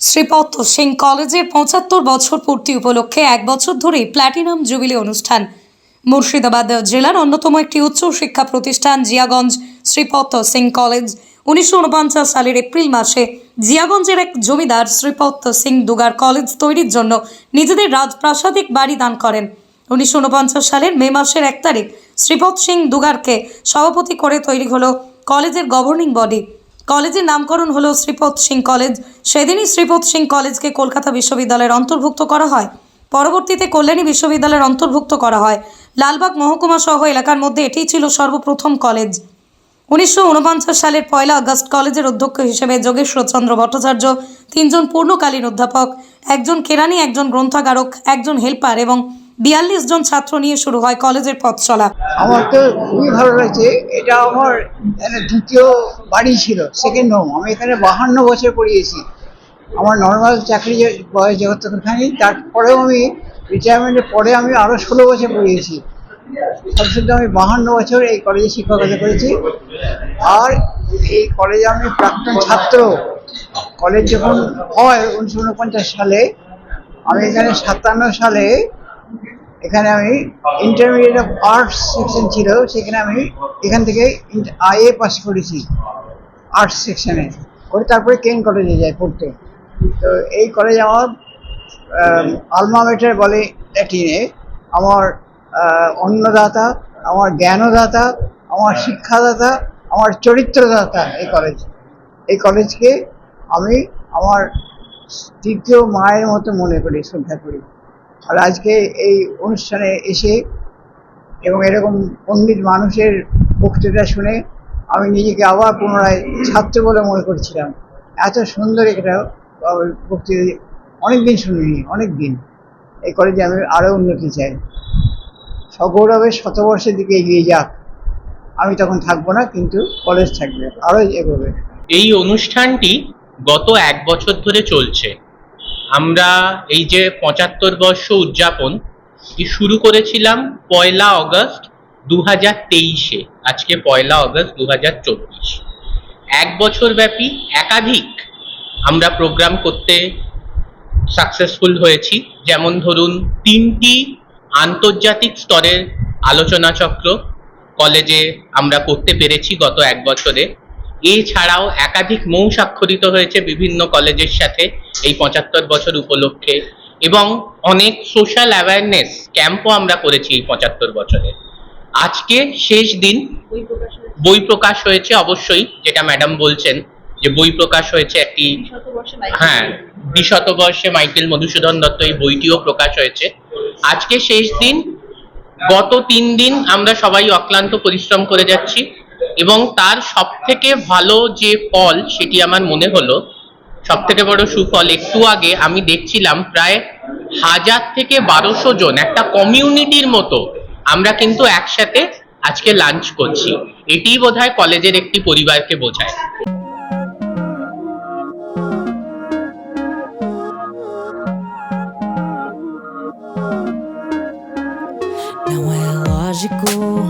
শ্রীপদ সিং কলেজের পঁচাত্তর বছর পূর্তি উপলক্ষে এক বছর ধরে প্ল্যাটিনাম জুবিলি অনুষ্ঠান। মুর্শিদাবাদ জেলার অন্যতম একটি উচ্চ শিক্ষা প্রতিষ্ঠান জিয়াগঞ্জ শ্রীপত্ত সিং কলেজ উনিশশো উনপঞ্চাশ সালের এপ্রিল মাসে জিয়াগঞ্জের এক জমিদার শ্রীপত্ত সিং দুগার কলেজ তৈরির জন্য নিজেদের রাজপ্রাসাদিক বাড়ি দান করেন। উনিশশো উনপঞ্চাশ সালের মে মাসের এক তারিখ শ্রীপদ সিং দুগারকে সভাপতি করে তৈরি হলো কলেজের গভর্নিং বডি। কলেজের নামকরণ হলো শ্রীপদ সিং কলেজ। সেদিনই শ্রীপদ সিং কলেজকে কলকাতা বিশ্ববিদ্যালয়ের অন্তর্ভুক্ত করা হয়। পরবর্তীতে কল্যাণী বিশ্ববিদ্যালয়ের অন্তর্ভুক্ত করা হয়। লালবাগ মহকুমা সহ এলাকার মধ্যে এটিই ছিল সর্বপ্রথম কলেজ। উনিশশো উনপঞ্চাশ সালের পয়লা আগস্ট কলেজের অধ্যক্ষ হিসেবে যোগেশ্বরচন্দ্র ভট্টাচার্য, তিনজন পূর্ণকালীন অধ্যাপক, একজন কেরানি, একজন গ্রন্থাগারক, একজন হেল্পার এবং বিয়াল্লিশ জন ছাত্র নিয়ে শুরু হয় কলেজের পথ চলা। আমার তো খুবই ভালো লাগছে। এটা আমার দ্বিতীয় বাড়ি ছিল সেকেন্ড হোম আমি এখানে বাহান্ন বছর পড়িয়েছি। আমার নর্মাল চাকরি বয়স যতখানি, তারপরেও আমি রিটায়ারমেন্টের পরে আমি আরও ষোলো বছর পড়িয়েছি। সবশুদ্ধ আমি বাহান্ন বছর এই কলেজে শিক্ষকতা করেছি। আর এই কলেজে আমি প্রাক্তন ছাত্র। কলেজ যখন হয় উনিশশো উনপঞ্চাশ সালে, আমি এখানে সাতান্ন সালে এখানে আমি ইন্টারমিডিয়েট অফ আর্টস সেকশন ছিল, সেখানে আমি এখান থেকে আইএ পাস করেছি আর্টস সেকশনে করে তারপরে কেন কলেজে যাই পড়তে। তো এই কলেজ আমার আলমা মেটার বলে ল্যাটিনে আমার অন্নদাতা, আমার জ্ঞানদাতা, আমার শিক্ষাদাতা, আমার চরিত্রদাতা এই কলেজ এই কলেজকে আমি আমার তৃতীয় মায়ের মতো মনে করি, শ্রদ্ধা করি। আর আজকে এই অনুষ্ঠানে এসে এবং এরকম পণ্ডিত মানুষের বক্তৃতা শুনে আমি নিজেকে আবার পুনরায় ছাত্র বলে মনে করছিলাম। এত সুন্দর একটা বক্তৃতা অনেক দিন শুনিনি অনেক দিন এই কলেজে আমি আরও উন্নতি চাই। সগৌরবে শতবর্ষের দিকে এগিয়ে যাক। আমি তখন থাকব না, কিন্তু কলেজ থাকবে আরও এগোবে। এই অনুষ্ঠানটি গত এক বছর ধরে চলছে। আমরা এই যে পঁচাত্তর বর্ষ উদযাপন শুরু করেছিলাম পয়লা অগস্ট দু হাজার তেইশে, আজকে পয়লা অগস্ট দু হাজার চব্বিশ। এক বছর ব্যাপী একাধিক আমরা প্রোগ্রাম করতে সাকসেসফুল হয়েছি। যেমন ধরুন, তিনটি আন্তর্জাতিক স্তরের আলোচনা চক্র কলেজে আমরা করতে পেরেছি গত এক বছরে। এছাড়াও একাধিক মৌ স্বাক্ষরিত হয়েছে বিভিন্ন কলেজের সাথে এই পঁচাত্তর বছর উপলক্ষে এবং অনেক সোশ্যাল অ্যাওয়ারনেস ক্যাম্পও আমরা করেছি এই পঁচাত্তর বছরে। আজকে শেষ দিন। বই প্রকাশ হয়েছে। অবশ্যই যেটা ম্যাডাম বলছেন যে বই প্রকাশ হয়েছে একটি হ্যাঁ দ্বিশতবর্ষে মাইকেল মধুসূদন দত্ত এই বইটিও প্রকাশ হয়েছে। আজকে শেষ দিন। গত তিন দিন আমরা সবাই অক্লান্ত পরিশ্রম করে যাচ্ছি। এবং তার সব থেকে ভালো যে ফল সেটি আমার মনে হলো সব থেকে বড় সুফল, একটু আগে আমি দেখছিলাম প্রায় হাজার থেকে বারোশো জন, একটা কমিউনিটির মতো আমরা কিন্তু একসাথে আজকে লাঞ্চ করছি। এটি বোধহয় কলেজের একটি পরিবারকে বোঝায়। Lógico